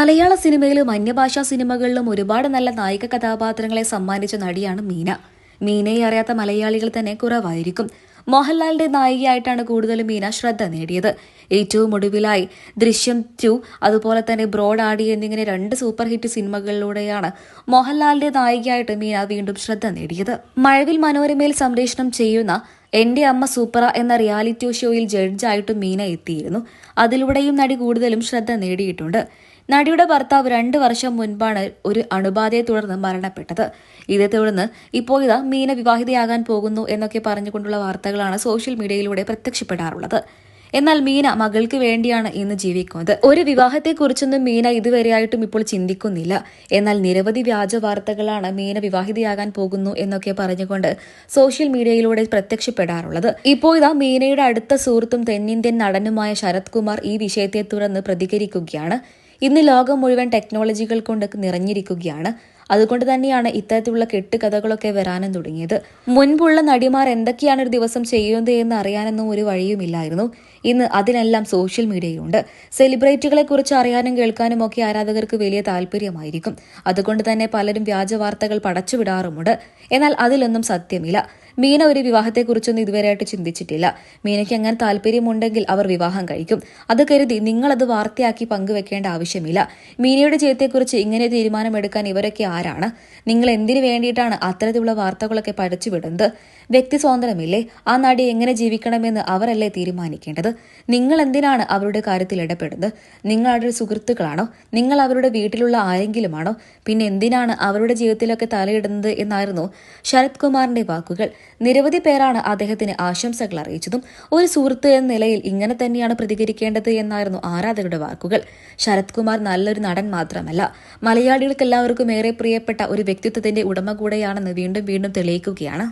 മലയാള സിനിമയിലും അന്യഭാഷാ സിനിമകളിലും ഒരുപാട് നല്ല നായിക കഥാപാത്രങ്ങളെ സമ്മാനിച്ച നടിയാണ് മീന. മീനയെ അറിയാത്ത മലയാളികൾ തന്നെ കുറവായിരിക്കും. മോഹൻലാലിന്റെ നായികയായിട്ടാണ് കൂടുതലും മീന ശ്രദ്ധ നേടിയത്. ഏറ്റവും ഒടുവിലായി ദൃശ്യം ടു അതുപോലെ തന്നെ ബ്രോഡ് ആടി എന്നിങ്ങനെ രണ്ട് സൂപ്പർ ഹിറ്റ് സിനിമകളിലൂടെയാണ് മോഹൻലാലിന്റെ നായികയായിട്ട് മീന വീണ്ടും ശ്രദ്ധ നേടിയത്. മഴവിൽ മനോരമയിൽ സംപ്രേഷണം ചെയ്യുന്ന എന്റെ അമ്മ സൂപ്പറ എന്ന റിയാലിറ്റി ഷോയിൽ ജഡ്ജായിട്ടും മീന എത്തിയിരുന്നു. അതിലൂടെയും നടി കൂടുതലും ശ്രദ്ധ നേടിയിട്ടുണ്ട്. നടിയുടെ ഭർത്താവ് രണ്ട് വർഷം മുൻപാണ് ഒരു അണുബാധയെ തുടർന്ന് മരണപ്പെട്ടത്. ഇതേ തുടർന്ന് ഇപ്പോൾ ഇതാ മീന വിവാഹിതയാകാൻ പോകുന്നു എന്നൊക്കെ പറഞ്ഞുകൊണ്ടുള്ള വാർത്തകളാണ് സോഷ്യൽ മീഡിയയിലൂടെ പ്രത്യക്ഷപ്പെടാറുള്ളത്. എന്നാൽ മീന മകൾക്ക് വേണ്ടിയാണ് ഇന്ന് ജീവിക്കുന്നത്. ഒരു വിവാഹത്തെക്കുറിച്ചൊന്നും മീന ഇതുവരെയായിട്ടും ഇപ്പോൾ ചിന്തിക്കുന്നില്ല. എന്നാൽ നിരവധി വ്യാജ വാർത്തകളാണ് മീന വിവാഹിതയാകാൻ പോകുന്നു എന്നൊക്കെ പറഞ്ഞുകൊണ്ട് സോഷ്യൽ മീഡിയയിലൂടെ പ്രത്യക്ഷപ്പെടാറുള്ളത്. ഇപ്പോൾ ഇതാ മീനയുടെ അടുത്ത സുഹൃത്തും തെന്നിന്ത്യൻ നടനുമായ ശരത് കുമാർ ഈ വിഷയത്തെ തുടർന്ന് പ്രതികരിക്കുകയാണ്. ഇന്ന് ലോകം മുഴുവൻ ടെക്നോളജികൾ കൊണ്ട് നിറഞ്ഞിരിക്കുകയാണ്. അതുകൊണ്ട് തന്നെയാണ് ഇത്തരത്തിലുള്ള കെട്ടുകഥകളൊക്കെ വരാനും തുടങ്ങിയത്. മുൻപുള്ള നടിമാർ എന്തൊക്കെയാണ് ഒരു ദിവസം ചെയ്യുന്നത് എന്ന് അറിയാനൊന്നും ഒരു വഴിയുമില്ലായിരുന്നു. ഇന്ന് അതിനെല്ലാം സോഷ്യൽ മീഡിയയുണ്ട് സെലിബ്രിറ്റികളെ കുറിച്ച് അറിയാനും കേൾക്കാനും ഒക്കെ ആരാധകർക്ക് വലിയ താല്പര്യമായിരിക്കും. അതുകൊണ്ട് തന്നെ പലരും വ്യാജ വാർത്തകൾ പടച്ചുവിടാറുമുണ്ട് എന്നാൽ അതിലൊന്നും സത്യമില്ല. മീന ഒരു വിവാഹത്തെക്കുറിച്ചൊന്നും ഇതുവരെയായിട്ട് ചിന്തിച്ചിട്ടില്ല. മീനയ്ക്ക് അങ്ങനെ താല്പര്യമുണ്ടെങ്കിൽ അവർ വിവാഹം കഴിക്കും. അത് കരുതി നിങ്ങളത് വാർത്തയാക്കി പങ്കുവെക്കേണ്ട ആവശ്യമില്ല. മീനയുടെ ജയത്തെക്കുറിച്ച് ഇങ്ങനെ തീരുമാനമെടുക്കാൻ ഇവരൊക്കെ ആരാണ്? നിങ്ങൾ എന്തിനു വേണ്ടിയിട്ടാണ് അത്തരത്തിലുള്ള വാർത്തകളൊക്കെ പഠിച്ചുവിടുന്നത്? വ്യക്തി സ്വാതന്ത്ര്യമില്ലേ ആ നടി എങ്ങനെ ജീവിക്കണമെന്ന് അവരല്ലേ തീരുമാനിക്കേണ്ടത്? നിങ്ങൾ എന്തിനാണ് അവരുടെ കാര്യത്തിൽ ഇടപെടുന്നത്? നിങ്ങൾ അവരുടെ സുഹൃത്തുക്കളാണോ? നിങ്ങൾ അവരുടെ വീട്ടിലുള്ള ആരെങ്കിലുമാണോ? പിന്നെ എന്തിനാണ് അവരുടെ ജീവിതത്തിലൊക്കെ തലയിടുന്നത് എന്നായിരുന്നു ശരത് കുമാറിന്റെ വാക്കുകൾ. നിരവധി പേരാണ് അദ്ദേഹത്തിന് ആശംസകൾ അറിയിച്ചതും ഒരു സുഹൃത്ത് എന്ന നിലയിൽ ഇങ്ങനെ തന്നെയാണ് പ്രതികരിക്കേണ്ടത് എന്നായിരുന്നു ആരാധകരുടെ വാക്കുകൾ. ശരത് കുമാർ നല്ലൊരു നടൻ മാത്രമല്ല മലയാളികൾക്ക് എല്ലാവർക്കും ഏറെ പ്രിയപ്പെട്ട ഒരു വ്യക്തിത്വത്തിന്റെ ഉടമ കൂടെയാണെന്ന് വീണ്ടും വീണ്ടും തെളിയിക്കുകയാണ്.